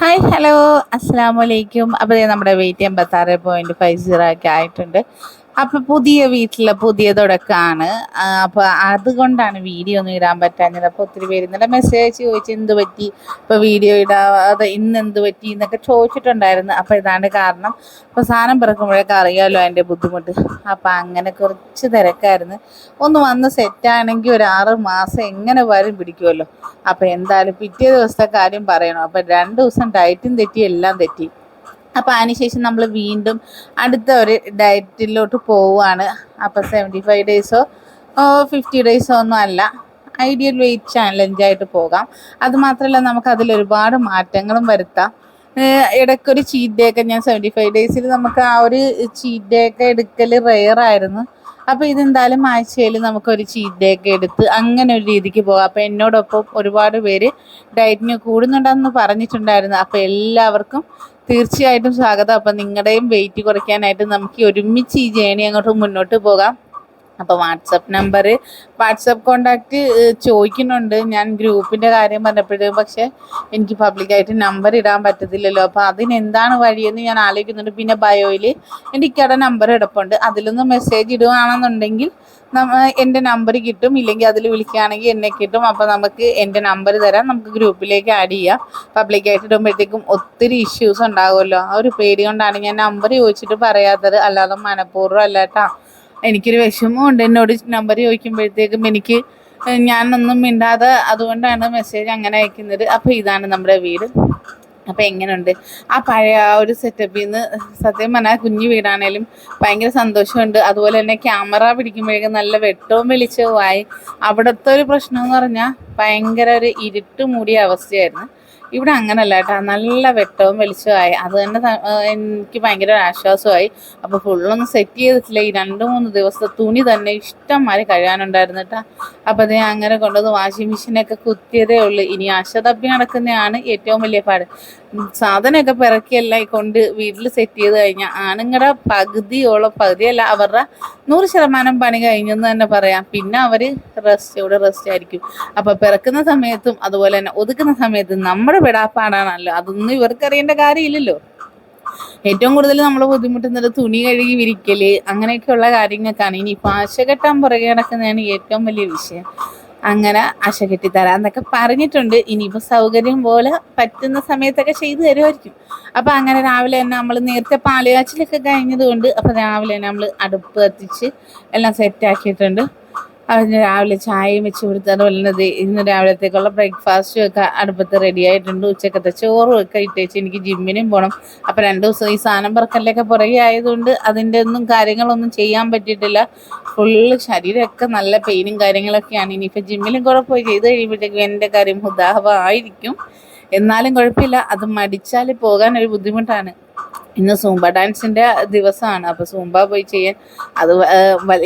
Hi hello അസ്സാം വലൈക്കും അപ്പോൾ നമ്മുടെ വെയിറ്റ് എൺപത്താറ് പോയിന്റ് ഫൈവ് സീറോ ഒക്കെ ആയിട്ടുണ്ട്. അപ്പോൾ പുതിയ വീട്ടിലെ പുതിയ തുടക്കമാണ് അപ്പോൾ അതുകൊണ്ടാണ് വീഡിയോ ഒന്നും ഇടാൻ പറ്റാഞ്ഞത്. അപ്പോൾ ഒത്തിരി പേര് ഇന്നലെ മെസ്സേജ് ചോദിച്ചു എന്ത് പറ്റി? ഇപ്പോൾ വീഡിയോ ഇടാതെ ഇന്ന് എന്ത് പറ്റി എന്നൊക്കെ ചോദിച്ചിട്ടുണ്ടായിരുന്നു. അപ്പോൾ ഇതാണ് കാരണം. അപ്പോൾ സാധനം പിറക്കുമ്പോഴൊക്കെ അറിയാമല്ലോ അതിന്റെ ബുദ്ധിമുട്ട്. അപ്പോൾ അങ്ങനെ കുറച്ച് തിരക്കായിരുന്നു. ഒന്ന് വന്ന് സെറ്റാണെങ്കിൽ ഒരു ആറ് മാസം എങ്ങനെ വരും പിടിക്കുമല്ലോ അപ്പോൾ എന്തായാലും പിറ്റേ ദിവസത്തെ കാര്യം പറയണം. അപ്പോൾ രണ്ട് ദിവസം ഡയറ്റും തെറ്റി എല്ലാം തെറ്റി. അപ്പോൾ അതിനുശേഷം നമ്മൾ വീണ്ടും അടുത്ത ഒരു ഡയറ്റിലോട്ട് പോവുകയാണ് അപ്പോൾ സെവന്റി ഫൈവ് ഡേയ്സോ ഫിഫ്റ്റി ഡേയ്സോ ഒന്നും അല്ല. ഐഡിയൽ വെയിറ്റ് ചാലഞ്ചായിട്ട് പോകാം. അതുമാത്രമല്ല നമുക്ക് അതിൽ ഒരുപാട് മാറ്റങ്ങളും വരുത്താം. ഇടയ്ക്കൊരു ചീറ്റ് ഡേ ഒക്കെ ഞാൻ സെവന്റി ഫൈവ് ഡേയ്സിൽ നമുക്ക് ആ ഒരു ചീറ്റ് ഡേ ഒക്കെ എടുക്കൽ റെയർ ആയിരുന്നു. അപ്പോൾ ഇതെന്തായാലും ആഴ്ചയിൽ നമുക്കൊരു ചീറ്റ് ഡേ ഒക്കെ എടുത്ത് അങ്ങനെ ഒരു രീതിക്ക് പോകാം. അപ്പോൾ എന്നോടൊപ്പം ഒരുപാട് പേര് ഡയറ്റിന് കൂടുന്നുണ്ടെന്ന് പറഞ്ഞിട്ടുണ്ടായിരുന്നു. അപ്പോൾ എല്ലാവർക്കും തീർച്ചയായിട്ടും സ്വാഗതം. അപ്പം നിങ്ങളുടെയും വെയിറ്റ് കുറയ്ക്കാനായിട്ട് നമുക്ക് ഒരുമിച്ച് ഈ ജേണി അങ്ങോട്ട് മുന്നോട്ട് പോകാം. അപ്പോൾ വാട്സപ്പ് നമ്പർ വാട്സപ്പ് കോണ്ടാക്ട് ചോദിക്കുന്നുണ്ട്. ഞാൻ ഗ്രൂപ്പിന്റെ കാര്യം പറഞ്ഞപ്പോഴും പക്ഷേ എനിക്ക് പബ്ലിക്കായിട്ട് നമ്പർ ഇടാൻ പറ്റത്തില്ലല്ലോ. അപ്പോൾ അതിനെന്താണ് വഴിയെന്ന് ഞാൻ ആലോചിക്കുന്നുണ്ട്. പിന്നെ ബയോയിൽ എന്റെ ഇക്കയുടെ നമ്പർ എടുപ്പുണ്ട് അതിലൊന്ന് മെസ്സേജ് ഇടുകയാണെന്നുണ്ടെങ്കിൽ എന്റെ നമ്പർ കിട്ടും. ഇല്ലെങ്കിൽ അതിൽ വിളിക്കുകയാണെങ്കിൽ എന്നെ കിട്ടും. അപ്പോൾ നമുക്ക് എന്റെ നമ്പർ തരാം. നമുക്ക് ഗ്രൂപ്പിലേക്ക് ആഡ് ചെയ്യാം. പബ്ലിക്കായിട്ട് ഇടുമ്പോഴത്തേക്കും ഒത്തിരി ഇഷ്യൂസ് ഉണ്ടാകുമല്ലോ ആ ഒരു പേടി കൊണ്ടാണ് ഞാൻ നമ്പർ ചോദിച്ചിട്ട് പറയാത്തത്. അല്ലാതെ മനഃപൂർവം അല്ല കേട്ടോ. എനിക്കൊരു വിഷമമുണ്ട് എന്നോട് നമ്പർ ചോദിക്കുമ്പോഴത്തേക്കും എനിക്ക് ഞാനൊന്നും മിണ്ടാതെ അതുകൊണ്ടാണ് മെസ്സേജ് അങ്ങനെ അയക്കുന്നത്. അപ്പോൾ ഇതാണ് നമ്മുടെ വീട്. അപ്പോൾ എങ്ങനെയുണ്ട് ആ പഴയ ആ ഒരു സെറ്റപ്പിൽ നിന്ന് സത്യം പറഞ്ഞാൽ കുഞ്ഞു വീടാണേലും ഭയങ്കര സന്തോഷമുണ്ട്. അതുപോലെ തന്നെ ക്യാമറ പിടിക്കുമ്പോഴേക്കും നല്ല വെട്ടവും വെളിച്ചവുമായി അവിടുത്തെ ഒരു പ്രശ്നം എന്ന് പറഞ്ഞാൽ ഭയങ്കര ഒരു ഇരുട്ട് മൂടിയ അവസ്ഥയായിരുന്നു. ഇവിടെ അങ്ങനല്ല കേട്ടോ. നല്ല വെട്ടവും വെളിച്ചമായി അത് തന്നെ എനിക്ക് ഭയങ്കര ആശ്വാസമായി. അപ്പോൾ ഫുള്ളൊന്നും സെറ്റ് ചെയ്തിട്ടില്ല. ഈ രണ്ട് മൂന്ന് ദിവസത്തെ തുണി തന്നെ ഇഷ്ടം മാതിരി കഴുകാനുണ്ടായിരുന്നു കേട്ടോ. അപ്പോൾ അതേ അങ്ങനെ കൊണ്ടുവന്ന് വാഷിംഗ് മെഷീനൊക്കെ കുത്തിയതേ ഉള്ളൂ. ഇനി ആശ തപ്പി നടക്കുന്നതാണ് ഏറ്റവും വലിയ പാട്. സാധനമൊക്കെ പിറക്കിയെല്ലാം കൊണ്ട് വീട്ടിൽ സെറ്റ് ചെയ്ത് കഴിഞ്ഞാൽ ആണുങ്ങളുടെ പകുതിയോളം പകുതിയല്ല അവരുടെ നൂറ് ശതമാനം പണി കഴിഞ്ഞെന്ന് തന്നെ പറയാം. പിന്നെ അവർ റെസ്റ്റോടെ റെസ്റ്റ് ആയിരിക്കും. അപ്പോൾ പിറക്കുന്ന സമയത്തും അതുപോലെ തന്നെ ഒതുക്കുന്ന സമയത്തും നമ്മുടെ വിടാപ്പാടാണല്ലോ അതൊന്നും ഇവർക്ക് അറിയേണ്ട കാര്യമില്ലല്ലോ. ഏറ്റവും കൂടുതൽ നമ്മൾ ബുദ്ധിമുട്ടുന്നത് തുണി കഴുകി വിരിക്കൽ അങ്ങനെയൊക്കെയുള്ള കാര്യങ്ങൾക്കാണ്. ഇനി പാശ ആശ കെട്ടാൻ പുറകെ നടക്കുന്നതാണ് ഏറ്റവും വലിയ വിഷയം. അങ്ങനെ ആശ കെട്ടിത്തരാം എന്നൊക്കെ പറഞ്ഞിട്ടുണ്ട്. ഇനിയിപ്പോൾ സൗകര്യം പോലെ പറ്റുന്ന സമയത്തൊക്കെ ചെയ്തു തരുമായിരിക്കും. അപ്പം അങ്ങനെ രാവിലെ തന്നെ നമ്മൾ നേരത്തെ പാലുകാച്ചിലൊക്കെ കഴിഞ്ഞതുകൊണ്ട് അപ്പം രാവിലെ തന്നെ നമ്മൾ അടുപ്പ് കത്തിച്ച് എല്ലാം സെറ്റാക്കിയിട്ടുണ്ട് അതിന് രാവിലെ ചായയും വെച്ച് കൊടുത്ത് അതുപോലെ തന്നെ ഇന്ന് രാവിലത്തേക്കുള്ള ബ്രേക്ക്ഫാസ്റ്റും ഒക്കെ അടുപ്പത്ത് റെഡി ആയിട്ടുണ്ട്. ഉച്ചക്കത്തെ ചോറും ഒക്കെ ഇട്ടേച്ച് എനിക്ക് ജിമ്മിനും പോകണം അപ്പം രണ്ട് ദിവസം ഈ സാധനം പറക്കലിലൊക്കെ പുറകെ ആയതുകൊണ്ട് അതിന്റെ ഒന്നും കാര്യങ്ങളൊന്നും ചെയ്യാൻ പറ്റിയിട്ടില്ല. ഫുള്ള് ശരീരമൊക്കെ നല്ല പെയിനും കാര്യങ്ങളൊക്കെയാണ്. ഇനിയിപ്പോൾ ജിമ്മിലും കുറെ പോയി ചെയ്ത് കഴിയുമ്പോഴത്തേക്കും എന്റെ കാര്യം ഉദാഹരണമായിരിക്കും എന്നാലും കുഴപ്പമില്ല. അത് മടിച്ചാൽ പോകാൻ ഒരു ബുദ്ധിമുട്ടാണ്. ഇന്ന് സൂംബ ഡാൻസിന്റെ ദിവസമാണ് അപ്പോൾ സൂംബ പോയി ചെയ്യാൻ അത്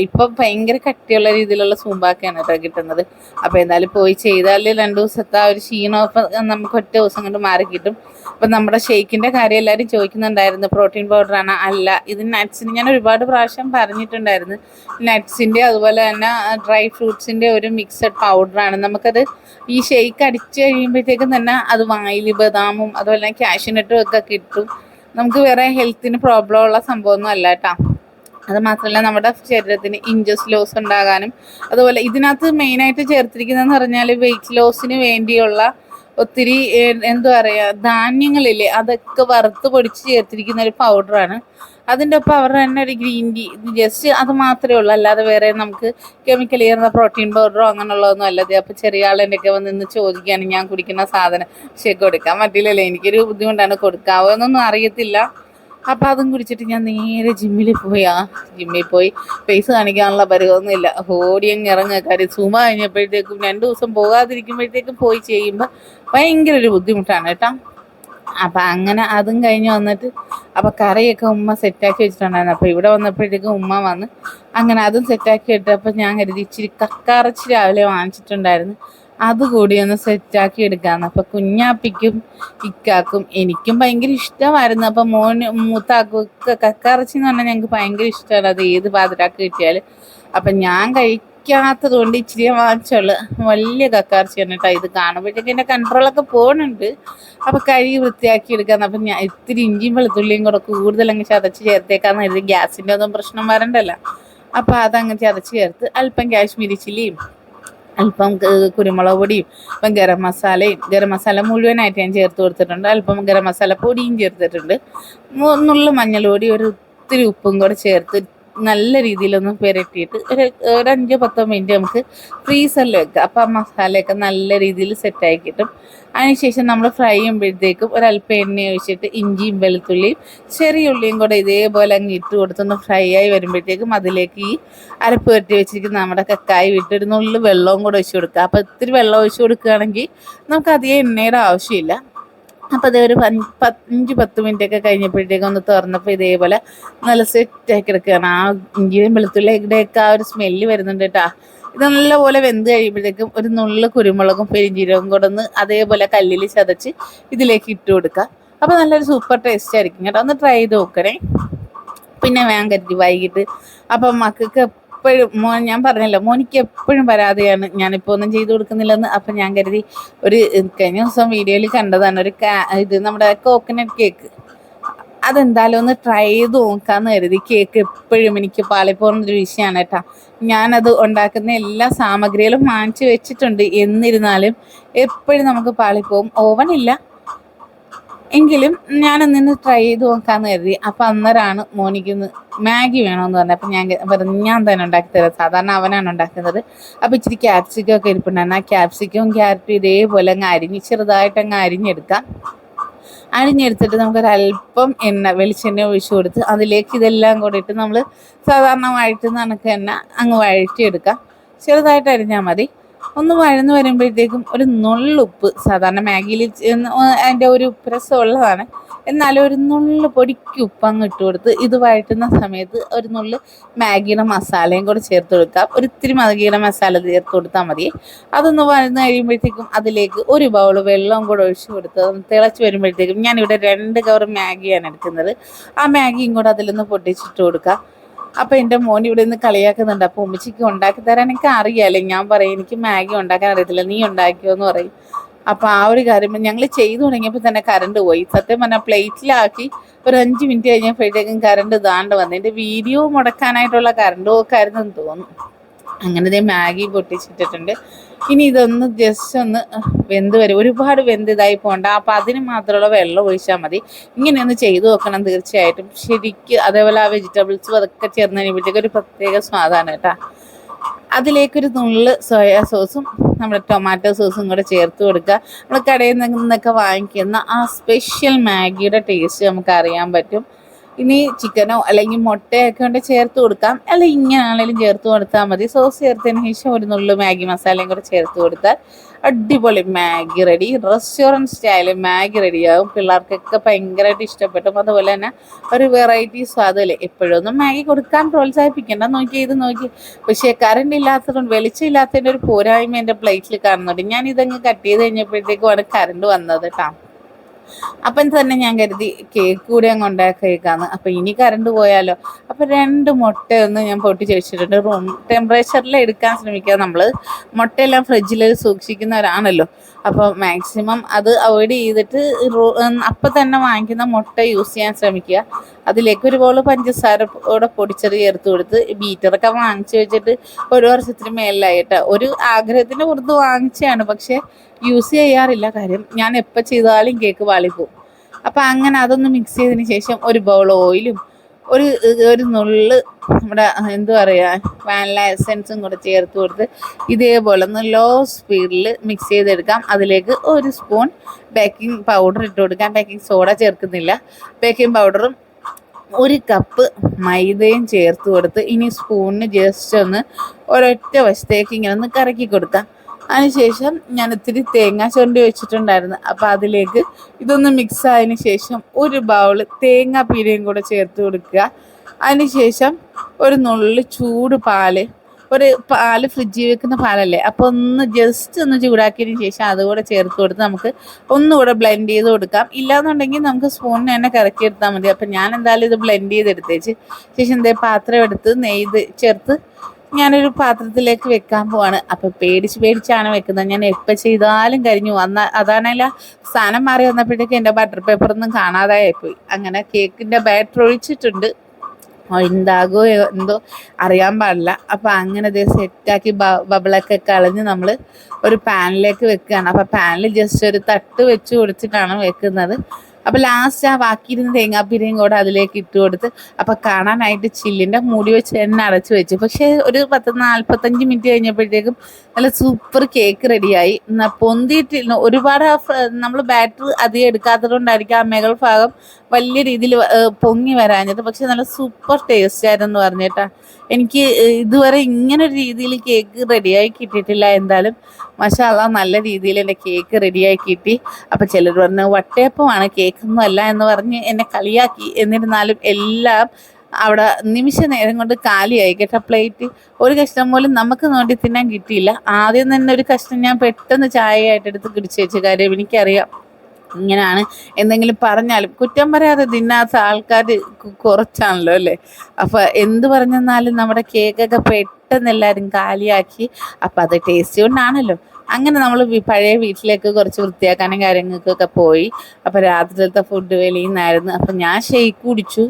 ഇപ്പം ഭയങ്കര കട്ടിയുള്ള രീതിയിലുള്ള സൂമ്പാക്കയാണ് കേട്ടോ കിട്ടുന്നത്. അപ്പോൾ എന്തായാലും പോയി ചെയ്താൽ രണ്ട് ദിവസത്തെ ആ ഒരു ക്ഷീണമൊക്കെ നമുക്ക് ഒറ്റ ദിവസം കൊണ്ട് മാറി കിട്ടും. അപ്പം നമ്മുടെ ഷെയ്ക്കിന്റെ കാര്യം എല്ലാവരും ചോദിക്കുന്നുണ്ടായിരുന്നു. പ്രോട്ടീൻ പൗഡറാണ് അല്ല ഇത് നട്ട്സിന് ഞാൻ ഒരുപാട് പ്രാവശ്യം പറഞ്ഞിട്ടുണ്ടായിരുന്നു. നട്ട്സിന്റെ അതുപോലെ തന്നെ ഡ്രൈ ഫ്രൂട്ട്സിന്റെ ഒരു മിക്സഡ് പൗഡറാണ്. നമുക്കത് ഈ ഷെയ്ക്ക് അടിച്ച് കഴിയുമ്പോഴത്തേക്കും തന്നെ അത് വായിൽ ബദാമും അതുപോലെ തന്നെ ക്യാഷ്യൂനട്ടും ഒക്കെ കിട്ടും. നമുക്ക് വേറെ ഹെൽത്തിന് പ്രോബ്ലം ഉള്ള സംഭവമൊന്നും അല്ല കേട്ടോ. അത് മാത്രമല്ല നമ്മുടെ ശരീരത്തിന് ഇഞ്ചസ് ലോസ് ഉണ്ടാകാനും അതുപോലെ ഇതിനകത്ത് മെയിനായിട്ട് ചേർത്തിരിക്കുന്നതെന്ന് പറഞ്ഞാൽ വെയിറ്റ് ലോസിന് വേണ്ടിയുള്ള ഒത്തിരി എന്താ പറയുക ധാന്യങ്ങളില്ലേ അതൊക്കെ വറുത്ത് പൊടിച്ച് ചേർത്തിരിക്കുന്ന ഒരു പൗഡറാണ് അതിന്റെ ഒപ്പം അവരുടെ തന്നെ ഒരു ഗ്രീൻ ടീ ജസ്റ്റ് അത് മാത്രമേ ഉള്ളൂ. അല്ലാതെ വേറെ നമുക്ക് കെമിക്കൽ ചെയ്യുന്ന പ്രോട്ടീൻ പൗഡറോ അങ്ങനെയുള്ളതൊന്നും അല്ലാതെ അപ്പോൾ ചെറിയ ആളെന്റെയൊക്കെ വന്ന് നിന്ന് ചോദിക്കുകയാണ് ഞാൻ കുടിക്കുന്ന സാധനം പക്ഷേ കൊടുക്കാൻ പറ്റില്ലല്ലോ? എനിക്കൊരു ബുദ്ധിമുട്ടാണ്. കൊടുക്കാവോ എന്നൊന്നും അറിയത്തില്ല. അപ്പം അതും കുടിച്ചിട്ട് ഞാൻ നേരെ ജിമ്മിൽ പോയി. ആ ജിമ്മിൽ പോയി ഫേസ് കാണിക്കാനുള്ള പരിവൊന്നുമില്ല ഓടിയങ്ങ് ഇറങ്ങുക. കാര്യം സുമ കഴിഞ്ഞപ്പോഴത്തേക്കും രണ്ട് ദിവസം പോകാതിരിക്കുമ്പോഴത്തേക്കും പോയി ചെയ്യുമ്പോൾ ഭയങ്കര ഒരു ബുദ്ധിമുട്ടാണ് കേട്ടോ. അപ്പം അങ്ങനെ അതും കഴിഞ്ഞ് വന്നിട്ട് അപ്പം കറിയൊക്കെ ഉമ്മ സെറ്റാക്കി വെച്ചിട്ടുണ്ടായിരുന്നു. അപ്പോൾ ഇവിടെ വന്നപ്പോഴത്തേക്കും ഉമ്മ വന്ന് അങ്ങനെ അതും സെറ്റാക്കി ഇട്ടപ്പോൾ ഞാൻ കരുതി ഇച്ചിരി കക്കാറച്ചി രാവിലെ വാങ്ങിച്ചിട്ടുണ്ടായിരുന്നു. അതുകൂടി ഒന്ന് സെറ്റാക്കി എടുക്കാമെന്ന് അപ്പം കുഞ്ഞാപ്പിക്കും ഇക്കാക്കും എനിക്കും ഭയങ്കര ഇഷ്ടമായിരുന്നു. അപ്പം മോന് മൂത്താക്കും കക്കാറച്ചി എന്ന് പറഞ്ഞാൽ ഞങ്ങൾക്ക് ഭയങ്കര ഇഷ്ടമാണ്. അത് ഏത് പാതിരാക്ക് കിട്ടിയാലും. അപ്പം ഞാൻ കഴി വെക്കാത്തത് കൊണ്ട് ഇച്ചിരി വാങ്ങിച്ചുള്ളു വലിയ കക്കാർച്ച കേട്ടോ ഇത് കാണുമ്പോഴത്തേക്ക് എന്റെ കൺട്രോളൊക്കെ പോകുന്നുണ്ട് അപ്പോൾ കഴുകി വൃത്തിയാക്കി എടുക്കാന്ന് അപ്പം ഞാൻ ഇത്തിരി ഇഞ്ചിയും വെളുത്തുള്ളിയും കൂടെ കൂടുതൽ അങ്ങ് ചതച്ച് ചേർത്തേക്കാന്ന് കരുതി. ഗ്യാസിന്റെ ഒന്നും പ്രശ്നം വരണ്ടല്ലോ. അപ്പോൾ അതങ്ങ് ചതച്ച് ചേർത്ത് അല്പം കാശ്മീരി ചില്ലിയും അല്പം കുരുമുളക് പൊടിയും ഇപ്പം ഗരം മസാലയും ഗരം മസാല മുഴുവനായിട്ട് ഞാൻ ചേർത്ത് കൊടുത്തിട്ടുണ്ട്. അല്പം ഗരം മസാല പൊടിയും ചേർത്തിട്ടുണ്ട്. നുള്ളു മഞ്ഞൾ പൊടി ഒരു ഒത്തിരി ഉപ്പും കൂടെ ചേർത്ത് നല്ല രീതിയിലൊന്ന് പെരട്ടിയിട്ട് ഒരു ഒരു അഞ്ചോ പത്തോ മിനിറ്റ് നമുക്ക് ഫ്രീസറിൽ വെക്കാം. അപ്പം ആ മസാലയൊക്കെ നല്ല രീതിയിൽ സെറ്റായി കിട്ടും. അതിനുശേഷം നമ്മൾ ഫ്രൈ ചെയ്യുമ്പോഴത്തേക്കും ഒരല്പം എണ്ണ ഒഴിച്ചിട്ട് ഇഞ്ചിയും വെളുത്തുള്ളിയും ചെറിയ ഉള്ളിയും കൂടെ ഇതേപോലെ അങ്ങ് ഇട്ട് കൊടുത്തൊന്ന് ഫ്രൈ ആയി വരുമ്പോഴത്തേക്കും അതിലേക്ക് ഈ അരപ്പ് വരട്ടി വെച്ചിരിക്കുന്ന നമ്മുടെ കക്കായി വിട്ട് ഒരു നുള്ളു വെള്ളവും കൂടെ ഒഴിച്ച് കൊടുക്കുക. അപ്പോൾ ഇത്തിരി വെള്ളം ഒഴിച്ച് കൊടുക്കുകയാണെങ്കിൽ നമുക്ക് അധികം എണ്ണയുടെ ആവശ്യമില്ല. അപ്പോൾ അതേ ഒരു അഞ്ച് പത്ത് മിനിറ്റ് ഒക്കെ കഴിഞ്ഞപ്പോഴത്തേക്കും ഒന്ന് തുറന്നപ്പോൾ ഇതേപോലെ നല്ല സെറ്റാക്കി കിടക്കുകയാണ് ആ ഇഞ്ചിയും വെളുത്തുള്ളിയുടെയൊക്കെ ആ ഒരു സ്മെല്ല് വരുന്നുണ്ട് കേട്ടോ ഇത് നല്ലപോലെ വെന്ത് കഴിയുമ്പോഴത്തേക്കും ഒരു നുള്ളു കുരുമുളകും പെരിഞ്ചീരകവും കൂടെ ഒന്ന് അതേപോലെ കല്ലിൽ ചതച്ച് ഇതിലേക്ക് ഇട്ട് കൊടുക്കുക. അപ്പോൾ നല്ലൊരു സൂപ്പർ ടേസ്റ്റ് ആയിരിക്കും കേട്ടോ. ഒന്ന് ട്രൈ ചെയ്ത് നോക്കണേ. പിന്നെ വേഗം കരുതി വൈകിട്ട്. അപ്പം മക്കൾക്ക് എപ്പോഴും മോൻ ഞാൻ പറഞ്ഞല്ലോ മോനിക്ക് എപ്പോഴും പരാതിയാണ് ഞാനിപ്പോൾ ഒന്നും ചെയ്തു കൊടുക്കുന്നില്ലെന്ന് അപ്പം ഞാൻ കരുതി ഒരു കഴിഞ്ഞ ദിവസം വീഡിയോയിൽ കണ്ടതാണ് ഒരു ഇത് നമ്മുടെ കോക്കനട്ട് കേക്ക് അതെന്തായാലും ഒന്ന് ട്രൈ ചെയ്ത് നോക്കാന്ന് കരുതി കേക്ക് എപ്പോഴും എനിക്ക് പാളിപ്പോകുന്നൊരു വിഷയമാണ് കേട്ടോ. ഞാനത് ഉണ്ടാക്കുന്ന എല്ലാ സാമഗ്രികളും വാങ്ങിച്ചു വെച്ചിട്ടുണ്ട് എന്നിരുന്നാലും എപ്പോഴും നമുക്ക് പാളിപ്പോവും ഓവനില്ല എങ്കിലും ഞാനൊന്നിന്ന് ട്രൈ ചെയ്ത് നോക്കാന്ന് കരുതി. അപ്പം അന്നേരമാണ് മോനിക്കുന്ന് മാഗി വേണമെന്ന് പറഞ്ഞത്. അപ്പം ഞാൻ പറഞ്ഞു ഞാൻ തന്നെ ഉണ്ടാക്കി തരാം. സാധാരണ അവനാണ് ഉണ്ടാക്കുന്നത്. അപ്പം ഇച്ചിരി ക്യാപ്സിക്കം ഒക്കെ ഇരിപ്പുണ്ടായിരുന്നു. ആ ക്യാപ്സിക്കവും ക്യാരറ്റും ഇതേപോലെ അങ്ങ് അരിഞ്ഞ് ചെറുതായിട്ട് അങ്ങ് അരിഞ്ഞെടുക്കാം. അരിഞ്ഞെടുത്തിട്ട് നമുക്കൊരല്പം എണ്ണ വെളിച്ചെണ്ണ ഒഴിച്ച് കൊടുത്ത് അതിലേക്ക് ഇതെല്ലാം കൂടെ ഇട്ട് നമ്മൾ സാധാരണ വഴറ്റുന്ന കണക്ക് തന്നെ അങ്ങ് വഴറ്റിയെടുക്കാം. ചെറുതായിട്ട് അരിഞ്ഞാൽ മതി. ഒന്ന് വഴന്ന് വരുമ്പോഴത്തേക്കും ഒരു നുള്ളുപ്പ് സാധാരണ മാഗിയിൽ അതിന്റെ ഒരു ഉള്ളതാണ്. എന്നാലും ഒരു നുള്ളു പൊടിക്ക് ഉപ്പ് അങ്ങ് ഇട്ട് കൊടുത്ത് ഇത് വഴറ്റുന്ന സമയത്ത് ഒരു നുള്ളു മാഗിയുടെ മസാലയും കൂടെ ചേർത്ത് കൊടുക്കാം. ഒരു ഇത്തിരി മാഗിയുടെ മസാല ചേർത്ത് കൊടുത്താൽ മതി. അതൊന്ന് വഴന്ന് കഴിയുമ്പോഴത്തേക്കും അതിലേക്ക് ഒരു ബൗൾ വെള്ളവും കൂടെ ഒഴിച്ചു കൊടുത്ത് തിളച്ച് വരുമ്പോഴത്തേക്കും ഞാനിവിടെ രണ്ട് കവർ മാഗിയാണ് എടുക്കുന്നത്. ആ മാഗിയും കൂടെ അതിലൊന്ന് പൊട്ടിച്ചിട്ട് കൊടുക്കുക അപ്പം എന്റെ മോൻ ഇവിടെ നിന്ന് കളിയാക്കുന്നുണ്ട്. അപ്പോൾ ഉമ്മച്ചിക്ക് ഉണ്ടാക്കി തരാൻ എനിക്ക് അറിയാലേ. ഞാൻ പറയും എനിക്ക് മാഗി ഉണ്ടാക്കാൻ അറിയത്തില്ല. നീ ഉണ്ടാക്കിയോ എന്ന് പറയും. അപ്പോൾ ആ ഒരു കാര്യം ഞങ്ങൾ ചെയ്തു തുടങ്ങിയപ്പോൾ തന്നെ കറണ്ട് പോയി. സത്യം പറഞ്ഞാൽ പ്ലേറ്റിലാക്കി ഒരു അഞ്ച് മിനിറ്റ് കഴിഞ്ഞപ്പോഴത്തേക്കും കറണ്ട് ഇതാണ്ട് വന്നു. എന്റെ വീഡിയോ മുടക്കാനായിട്ടുള്ള കറണ്ട് പോക്കായിരുന്നെന്ന് തോന്നുന്നു. അങ്ങനെ ദേ മാഗി പൊട്ടിച്ചിട്ടിട്ടുണ്ട്. ഇനി ഇതൊന്ന് ജസ്റ്റ് ഒന്ന് വെന്ത് വരും. ഒരുപാട് വെന്ത് ഇതായി പോകണ്ട. അപ്പം അതിന് മാത്രമുള്ള വെള്ളം ഒഴിച്ചാൽ മതി. ഇങ്ങനെയൊന്ന് ചെയ്തു നോക്കണം തീർച്ചയായിട്ടും. ശരിക്കും അതേപോലെ ആ വെജിറ്റബിൾസും അതൊക്കെ ചേർന്ന് കഴിയുമ്പോഴത്തേക്ക് ഒരു പ്രത്യേക സ്വാദാണ് കേട്ടോ. അതിലേക്കൊരു നുള്ള് സോയാ സോസും നമ്മുടെ ടൊമാറ്റോ സോസും കൂടെ ചേർത്ത് കൊടുക്കുക. നമ്മൾ കടയിൽ നിന്നൊക്കെ വാങ്ങിക്കുന്ന ആ സ്പെഷ്യൽ മാഗിയുടെ ടേസ്റ്റ് നമുക്ക് അറിയാൻ പറ്റും. ഇനി ചിക്കനോ അല്ലെങ്കിൽ മുട്ടയൊക്കെ കൊണ്ട് ചേർത്ത് കൊടുക്കാം. അല്ലെങ്കിൽ ഇങ്ങനെയാണെങ്കിലും ചേർത്ത് കൊടുത്താൽ മതി. സോസ് ചേർത്തതിന് ശേഷം ഒരു നുള്ളു മാഗി മസാലയും കൂടെ ചേർത്ത് കൊടുത്താൽ അടിപൊളി Maggi ready restaurant style Maggi റെഡിയാകും പിള്ളേർക്കൊക്കെ ഭയങ്കരമായിട്ട് ഇഷ്ടപ്പെട്ടും അതുപോലെ തന്നെ ഒരു വെറൈറ്റി സ്വാദല്ലേ എപ്പോഴൊന്നും മാഗി കൊടുക്കാൻ പ്രോത്സാഹിപ്പിക്കേണ്ട. നോക്കി ഇത് നോക്കി. പക്ഷേ കറണ്ട് ഇല്ലാത്തതുകൊണ്ട് വെളിച്ചം ഇല്ലാത്തതിന്റെ ഒരു പോരായ്മ എന്റെ പ്ലേറ്റിൽ കാണുന്നുണ്ട്. ഞാൻ ഇതങ്ങ് കട്ട് ചെയ്ത് കഴിഞ്ഞപ്പോഴത്തേക്കുമാണ് കറണ്ട് വന്നത് കേട്ടോ അപ്പം തന്നെ ഞാൻ കരുതി കേക്ക് കൂടെ അങ്ങ് ഉണ്ടാക്കിയേക്കാന്ന്. അപ്പൊ ഇനി കറണ്ട് പോയാലോ? അപ്പൊ രണ്ട് മുട്ട മുട്ടയൊന്ന് ഞാൻ പൊട്ടി വെച്ചിട്ടുണ്ട് റൂം ടെമ്പറേച്ചറിൽ എടുക്കാൻ ശ്രമിക്കുക നമ്മൾ മുട്ടയെല്ലാം ഫ്രിഡ്ജിൽ സൂക്ഷിക്കുന്നവരാണല്ലോ. അപ്പോൾ മാക്സിമം അത് അവോയ്ഡ് ചെയ്തിട്ട് അപ്പൊ തന്നെ വാങ്ങിക്കുന്ന മുട്ട യൂസ് ചെയ്യാൻ ശ്രമിക്കുക. അതിലേക്ക് ഒരു ബോൾ പഞ്ചസാര കൂടെ പൊടിച്ചത് ചേർത്ത് കൊടുത്ത് ബീറ്ററൊക്കെ വാങ്ങിച്ചു വെച്ചിട്ട് ഒരു വർഷത്തിന് മേലിലായിട്ട് ഒരു ആഗ്രഹത്തിന് പുറത്ത് വാങ്ങിച്ചതാണ് പക്ഷേ യൂസ് ചെയ്യാറില്ല. കാര്യം ഞാൻ എപ്പോൾ ചെയ്താലും കേക്ക് വാളിപ്പോവും. അപ്പം അങ്ങനെ അതൊന്ന് മിക്സ് ചെയ്തതിന് ശേഷം ഒരു ബൗൾ ഓയിലും ഒരു ഒരു നുള്ള് നമ്മുടെ എന്തു പറയുക വാനില എസെൻസും കൂടെ ചേർത്ത് കൊടുത്ത് ഇതേപോലെ ഒന്ന് ലോ സ്പീഡിൽ മിക്സ് ചെയ്തെടുക്കാം. അതിലേക്ക് ഒരു സ്പൂൺ ബേക്കിംഗ് പൗഡർ ഇട്ട് കൊടുക്കാം. ബേക്കിംഗ് സോഡ ചേർക്കുന്നില്ല. ബേക്കിംഗ് പൗഡറും ഒരു കപ്പ് മൈദയും ചേർത്ത് കൊടുത്ത് ഇനി സ്പൂണിന് ജസ്റ്റ് ഒന്ന് ഒരൊറ്റ വശത്തേക്ക് ഇങ്ങനെ ഒന്ന് കറക്കി കൊടുക്കാം. അതിനുശേഷം ഞാൻ ഇത്തിരി തേങ്ങ ചുരണ്ടി വെച്ചിട്ടുണ്ടായിരുന്നു. അപ്പോൾ അതിലേക്ക് ഇതൊന്ന് മിക്സ് ആയതിനു ശേഷം ഒരു ബൗൾ തേങ്ങ പീരയും കൂടെ ചേർത്ത് കൊടുക്കുക. അതിനുശേഷം ഒരു നുള്ളി ചൂട് പാൽ ഒരു പാൽ ഫ്രിഡ്ജിൽ വെക്കുന്ന പാലല്ലേ? അപ്പോൾ ഒന്ന് ജസ്റ്റ് ഒന്ന് ചൂടാക്കിയതിന് ശേഷം അതുകൂടെ ചേർത്ത് കൊടുത്ത് നമുക്ക് ഒന്നുകൂടെ ബ്ലെൻഡ് ചെയ്ത് കൊടുക്കാം. ഇല്ലാന്നുണ്ടെങ്കിൽ നമുക്ക് സ്പൂണിന് തന്നെ കറക്കി എടുത്താൽ മതി. അപ്പം ഞാൻ എന്തായാലും ഇത് ബ്ലെൻഡ് ചെയ്തെടുത്തേച്ച്. ശേഷം എന്തേ പാത്രം എടുത്ത് നെയ്ത് ചേർത്ത് ഞാനൊരു പാത്രത്തിലേക്ക് വെക്കാൻ പോവാണ്. അപ്പൊ പേടിച്ച് പേടിച്ചാണ് വെക്കുന്നത്. ഞാൻ എപ്പോൾ ചെയ്താലും കരിഞ്ഞു. വന്ന അതാണല്ല സ്ഥാനം മാറി വന്നപ്പോഴത്തേക്ക് എന്റെ ബട്ടർ പേപ്പർ ഒന്നും കാണാതായി പോയി. അങ്ങനെ കേക്കിന്റെ ബാറ്റർ ഒഴിച്ചിട്ടുണ്ട്. എന്താകോ എന്തോ അറിയാൻ പാടില്ല. അപ്പം അങ്ങനെ ഇത് സെറ്റാക്കി ബബിളൊക്കെ കളഞ്ഞ് നമ്മൾ ഒരു പാനിലേക്ക് വെക്കുകയാണ് അപ്പം പാനിൽ ജസ്റ്റ് ഒരു തട്ട് വെച്ച് കൊടുത്തിട്ടാണ് വെക്കുന്നത്. അപ്പോൾ ലാസ്റ്റ് ആ ബാക്കിയിരുന്ന തേങ്ങാപ്പീരയും കൂടെ അതിലേക്ക് ഇട്ട് കൊടുത്ത് അപ്പോൾ കാണാനായിട്ട് ചില്ലിന്റെ മൂടി വെച്ച് തന്നെ അടച്ച് വെച്ചു. പക്ഷേ ഒരു പത്ത് നാൽപ്പത്തഞ്ച് മിനിറ്റ് കഴിഞ്ഞപ്പോഴത്തേക്കും നല്ല സൂപ്പർ കേക്ക് റെഡിയായി പൊന്തിയിട്ടിരുന്നു. ഒരുപാട് നമ്മൾ ബാറ്റർ അധികം എടുക്കാത്തത് കൊണ്ടായിരിക്കും ആ മേഘൽ ഭാഗം വലിയ രീതിയിൽ പൊങ്ങി വരാഞ്ഞത്. പക്ഷെ നല്ല സൂപ്പർ ടേസ്റ്റ് ആയിരുന്നു പറഞ്ഞേട്ടാ. എനിക്ക് ഇതുവരെ ഇങ്ങനെ ഒരു രീതിയിൽ കേക്ക് റെഡിയായി കിട്ടിയിട്ടില്ല. എന്തായാലും മഷാല നല്ല രീതിയിൽ എന്റെ കേക്ക് കിട്ടി. അപ്പം ചിലർ പറഞ്ഞു വട്ടയപ്പമാണ് കേക്കൊന്നും അല്ല എന്ന് പറഞ്ഞ് എന്നെ കളിയാക്കി. എന്നിരുന്നാലും എല്ലാം അവിടെ നിമിഷ നേരം കൊണ്ട് കാലിയായി കേട്ടോ പ്ലേറ്റ് ഒരു കഷ്ണം പോലും നമുക്ക് നോണ്ടി തിന്നാൻ കിട്ടിയില്ല. ആദ്യം തന്നെ ഒരു കഷ്ണം ഞാൻ പെട്ടെന്ന് ചായയായിട്ടെടുത്ത് കുടിച്ചു വെച്ച കാര്യം എനിക്കറിയാം. ഇങ്ങനെയാണ് എന്തെങ്കിലും പറഞ്ഞാലും കുറ്റം പറയാതെ തിന്നാത്ത ആൾക്കാർ കുറച്ചാണല്ലോ അല്ലേ? അപ്പോൾ എന്ത് പറഞ്ഞെന്നാലും നമ്മുടെ കേക്കൊക്കെ പെട്ടെന്ന് എല്ലാവരും കാലിയാക്കി. അപ്പം അത് ടേസ്റ്റ് കൊണ്ടാണല്ലോ. അങ്ങനെ നമ്മൾ പഴയ വീട്ടിലേക്ക് കുറച്ച് വൃത്തിയാക്കാനും കാര്യങ്ങൾക്കൊക്കെ പോയി. അപ്പോൾ രാത്രിയിലത്തെ ഫുഡ് വെളിയിൽ നിന്നായിരുന്നു. അപ്പം ഞാൻ ഷെയ്ക്ക് കുടിച്ചു.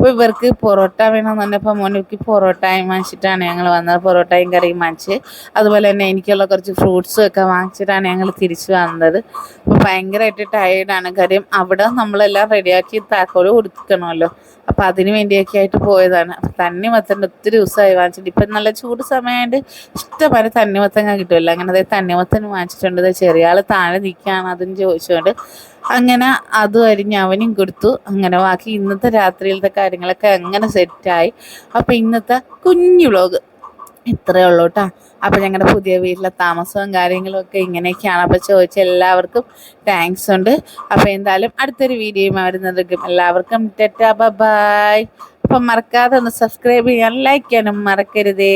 അപ്പോൾ ഇവർക്ക് പൊറോട്ട വേണമെന്ന് പറഞ്ഞപ്പോൾ മോനിക്ക് പൊറോട്ടയും വാങ്ങിച്ചിട്ടാണ് ഞങ്ങൾ വന്നത്. പൊറോട്ടയും കറിയും വാങ്ങിച്ച്. അതുപോലെ തന്നെ എനിക്കുള്ള കുറച്ച് ഫ്രൂട്ട്സും ഒക്കെ വാങ്ങിച്ചിട്ടാണ് ഞങ്ങൾ തിരിച്ചു വന്നത്. അപ്പോൾ ഭയങ്കരമായിട്ട് ടയേർഡാണ് കാര്യം അവിടെ നമ്മളെല്ലാം റെഡിയാക്കി താക്കോൽ കൊടുക്കണമല്ലോ. അപ്പോൾ അതിന് വേണ്ടിയൊക്കെ ആയിട്ട് പോയതാണ്. അപ്പം തണ്ണിമത്തന്റെ ഒത്തിരി ദിവസമായി വാങ്ങിച്ചിട്ട്. ഇപ്പം നല്ല ചൂട് സമയമായിട്ട് ഇഷ്ടംപോലെ തണ്ണിമത്തങ്ങ കിട്ടുമല്ലോ. അങ്ങനെ അതേ തണ്ണിമത്തൻ വാങ്ങിച്ചിട്ടുണ്ട്. ചെറിയ ആൾ താഴെ നിൽക്കുകയാണ് അതും ചോദിച്ചുകൊണ്ട് അങ്ങനെ അതും അരിഞ്ഞ് അവനും കൊടുത്തു. അങ്ങനെ ബാക്കി ഇന്നത്തെ രാത്രിയിലത്തെ കാര്യങ്ങളൊക്കെ അങ്ങനെ സെറ്റായി. അപ്പം ഇന്നത്തെ കുഞ്ഞു വ്ളോഗ് ഇത്രയേ ഉള്ളൂ കേട്ടോ അപ്പം ഞങ്ങളുടെ പുതിയ വീട്ടിലെ താമസവും കാര്യങ്ങളും ഒക്കെ ഇങ്ങനെയൊക്കെയാണ്. അപ്പോൾ ചോദിച്ച എല്ലാവർക്കും താങ്ക്സ് ഉണ്ട്. അപ്പോൾ എന്തായാലും അടുത്തൊരു വീഡിയോയും വരുന്നതായിരിക്കും എല്ലാവർക്കും ടെറ്റാ ബൈ അപ്പം മറക്കാതെ ഒന്ന് സബ്സ്ക്രൈബ് ചെയ്യാൻ ലൈക്ക് ചെയ്യാനും മറക്കരുതേ.